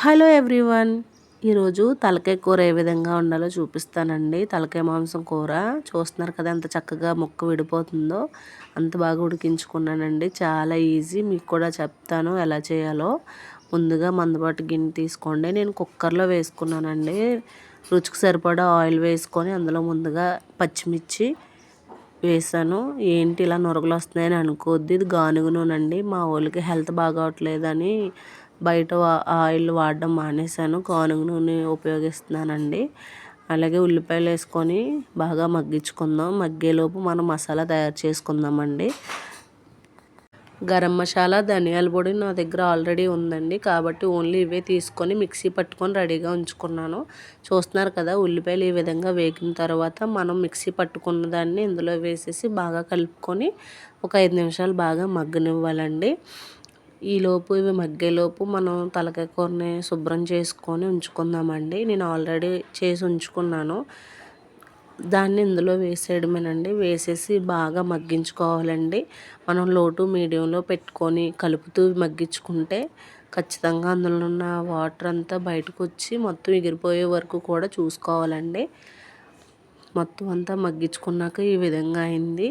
Hello everyone. ఈరోజు తలకాయ కూర ఏ విధంగా ఉండాలో చూపిస్తానండి. తలకాయ మాంసం కూర. చూస్తున్నారు కదా ఎంత చక్కగా ముక్క విడిపోతుందో. అంత బాగా ఉడికించుకున్నానండి. చాలా ఈజీ. మీకు కూడా చెప్తాను ఎలా చేయాలో. ముందుగా మందపాటి గిన్నె తీసుకోండి. నేను కుక్కర్లో వేసుకున్నానండి. రుచికి సరిపడా ఆయిల్ వేసుకొని అందులో ముందుగా పచ్చిమిర్చి వేసాను. ఏంటి ఇలా నొరగలు వస్తున్నాయని అనుకోద్ది ఇది గానుగ నూనె అండి మా వాళ్ళకి హెల్త్ బాగోట్లేదని బయట ఆయిల్ వాడడం మానేశాను. కానుగ నూనె ఉపయోగిస్తున్నానండి. అలాగే ఉల్లిపాయలు వేసుకొని బాగా మగ్గించుకుందాం. మగ్గేలోపు మనం మసాలా తయారు చేసుకుందామండి. గరం మసాలా ధనియాల పొడి నా దగ్గర ఆల్రెడీ ఉందండి. కాబట్టి ఓన్లీ ఇవే తీసుకొని మిక్సీ పట్టుకొని రెడీగా ఉంచుకున్నాను. చూస్తున్నారు కదా ఉల్లిపాయలు ఈ విధంగా వేగిన తర్వాత మనం మిక్సీ పట్టుకున్న దాన్ని ఇందులో వేసేసి బాగా కలుపుకొని ఒక ఐదు నిమిషాలు బాగా మగ్గనివ్వాలండి. ఈలోపు ఇవి మగ్గేలోపు మనం తలకాయ కూరని శుభ్రం చేసుకొని ఉంచుకుందామండి. నేను ఆల్రెడీ చేసి ఉంచుకున్నాను. దాన్ని ఇందులో వేసేయడమేనండి. వేసేసి బాగా మగ్గించుకోవాలండి. మనం లోటు మీడియంలో పెట్టుకొని కలుపుతూ మగ్గించుకుంటే ఖచ్చితంగా అందులో ఉన్న వాటర్ అంతా బయటకు వచ్చి మొత్తం ఎగిరిపోయే వరకు కూడా చూసుకోవాలండి. మొత్తం అంతా మగ్గించుకున్నాక ఈ విధంగా అయింది.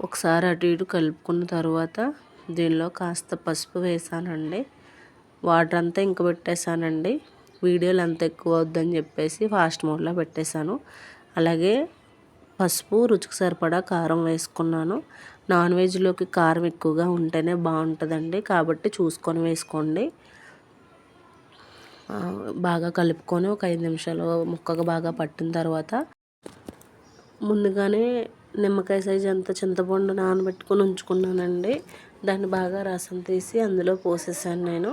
ఒకసారి అటు ఇటు కలుపుకున్న తర్వాత దీనిలో కాస్త పసుపు వేసానండి. వాటర్ అంతా ఇంక పెట్టేశానండి. వీడియోలు అంత ఎక్కువ వద్దని చెప్పేసి ఫాస్ట్ మోడ్లో పెట్టేశాను. అలాగే పసుపు రుచికి సరిపడా కారం వేసుకున్నాను. నాన్ వెజ్లోకి కారం ఎక్కువగా ఉంటేనే బాగుంటుందండి. కాబట్టి చూసుకొని వేసుకోండి. బాగా కలుపుకొని ఒక ఐదు నిమిషాలు ముక్కగా బాగా పట్టిన తర్వాత ముందుగానే నిమ్మకాయ సైజ్ అంత చింతపండు నానబెట్టుకొని ఉంచుకున్నానండి. దాన్ని బాగా రసం తీసి అందులో పోసేసాను నేను.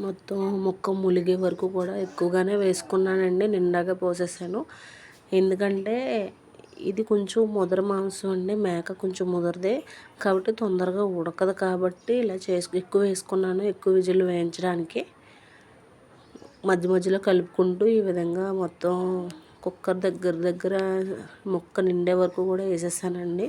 మొత్తం ముక్క ములిగే వరకు కూడా ఎక్కువగానే వేసుకున్నానండి నిండాగా పోసేసాను. ఎందుకంటే ఇది కొంచెం ముదర మాంసం అండి మేక కొంచెం ముదరదే. కాబట్టి తొందరగా ఉడకదు కాబట్టి ఇలా చేసు ఎక్కువ వేసుకున్నాను ఎక్కువ విజులు వేయించడానికి. మధ్య మధ్యలో కలుపుకుంటూ ఈ విధంగా మొత్తం కుక్కర్ దగ్గర దగ్గర ముక్క నిండే వరకు కూడా వేసేసానండి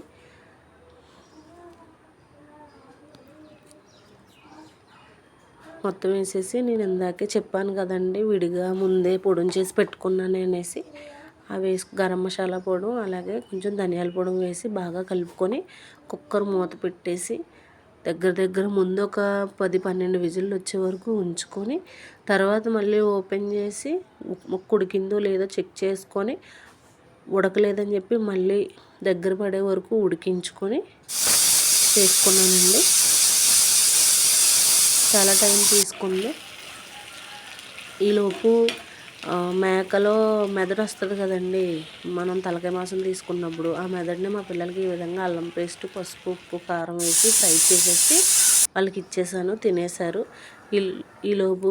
మొత్తం వేసేసి నేను ఇందాకే చెప్పాను కదండి విడిగా ముందే పొడిని చేసి పెట్టుకున్నాను అనేసి అవి వేసి గరం మసాలా పొడి అలాగే కొంచెం ధనియాల పొడి వేసి బాగా కలుపుకొని కుక్కర్ మూత పెట్టేసి దగ్గర దగ్గర ముందు ఒక పది పన్నెండు విజిల్లు వచ్చే వరకు ఉంచుకొని తర్వాత మళ్ళీ ఓపెన్ చేసి ఉడికిందో లేదో చెక్ చేసుకొని ఉడకలేదని చెప్పి మళ్ళీ దగ్గర పడే వరకు ఉడికించుకొని చేసుకున్నానండి. చాలా టైం తీసుకుంది. ఈలోపు మేకలో మెదడు వస్తుంది కదండి. మనం తలకాయ మాసం తీసుకున్నప్పుడు ఆ మెదడుని మా పిల్లలకి ఈ విధంగా అల్లం పేస్ట్ పసుపు ఉప్పు కారం వేసి ఫ్రై చేసేసి వాళ్ళకి ఇచ్చేసాను తినేశారు. ఈ ఈలోపు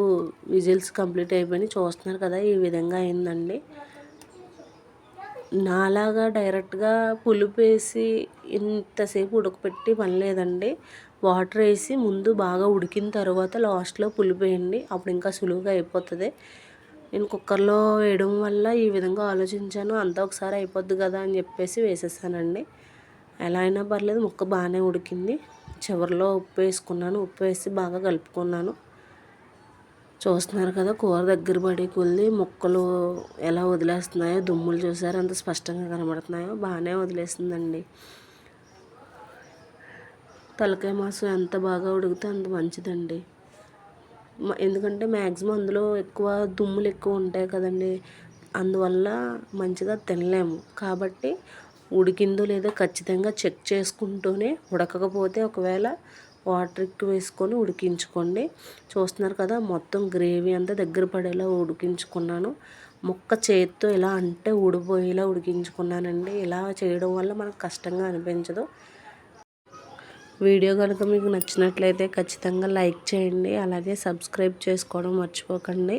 విజిల్స్ కంప్లీట్ అయిపోయి చూస్తున్నారు కదా ఈ విధంగా అయిందండి. నాలాగా డైరెక్ట్గా పులుపు వేసి ఇంతసేపు ఉడకపెట్టి పని లేదండి. వాటర్ వేసి ముందు బాగా ఉడికిన తర్వాత లాస్ట్లో పులుపు వేయండి. అప్పుడు ఇంకా సులువుగా అయిపోతుంది. నేను కుక్కర్లో వేయడం వల్ల ఈ విధంగా ఆలోచించాను. అంతా ఒకసారి అయిపోద్ది కదా అని చెప్పేసి వేసేసానండి. ఎలా అయినా పర్లేదు ముక్క బాగానే ఉడికింది. చివరిలో ఉప్పు వేసుకున్నాను. ఉప్పు వేసి బాగా కలుపుకున్నాను. చూస్తున్నారు కదా కూర దగ్గర పడి కొద్ది ముక్కలు ఎలా వదిలేస్తున్నాయో దుమ్ములు చూసారు. అంత స్పష్టంగా కనబడుతున్నాయో బాగానే వదిలేస్తుందండి తలకాయ మాసం ఎంత బాగా ఉడికితే అంత మంచిదండి. ఎందుకంటే మ్యాక్సిమం అందులో ఎక్కువ దుమ్ములు ఎక్కువ ఉంటాయి కదండి. అందువల్ల మంచిగా తినలేము. కాబట్టి ఉడికిందో లేదో ఖచ్చితంగా చెక్ చేసుకుంటూనే ఉడకకపోతే ఒకవేళ వాటర్ ఎక్కువ వేసుకొని ఉడికించుకోండి. చూస్తున్నారు కదా మొత్తం గ్రేవీ అంతా దగ్గర పడేలా ఉడికించుకున్నాను. ముక్క చేతితో ఇలా అంటే ఊడిపోయేలా ఉడికించుకున్నానండి. ఇలా చేయడం వల్ల మనకు కష్టంగా అనిపించదు. వీడియో కనుక మీకు నచ్చినట్లయితే ఖచ్చితంగా లైక్ చేయండి అలాగే సబ్స్క్రైబ్ చేసుకోవడం మర్చిపోకండి.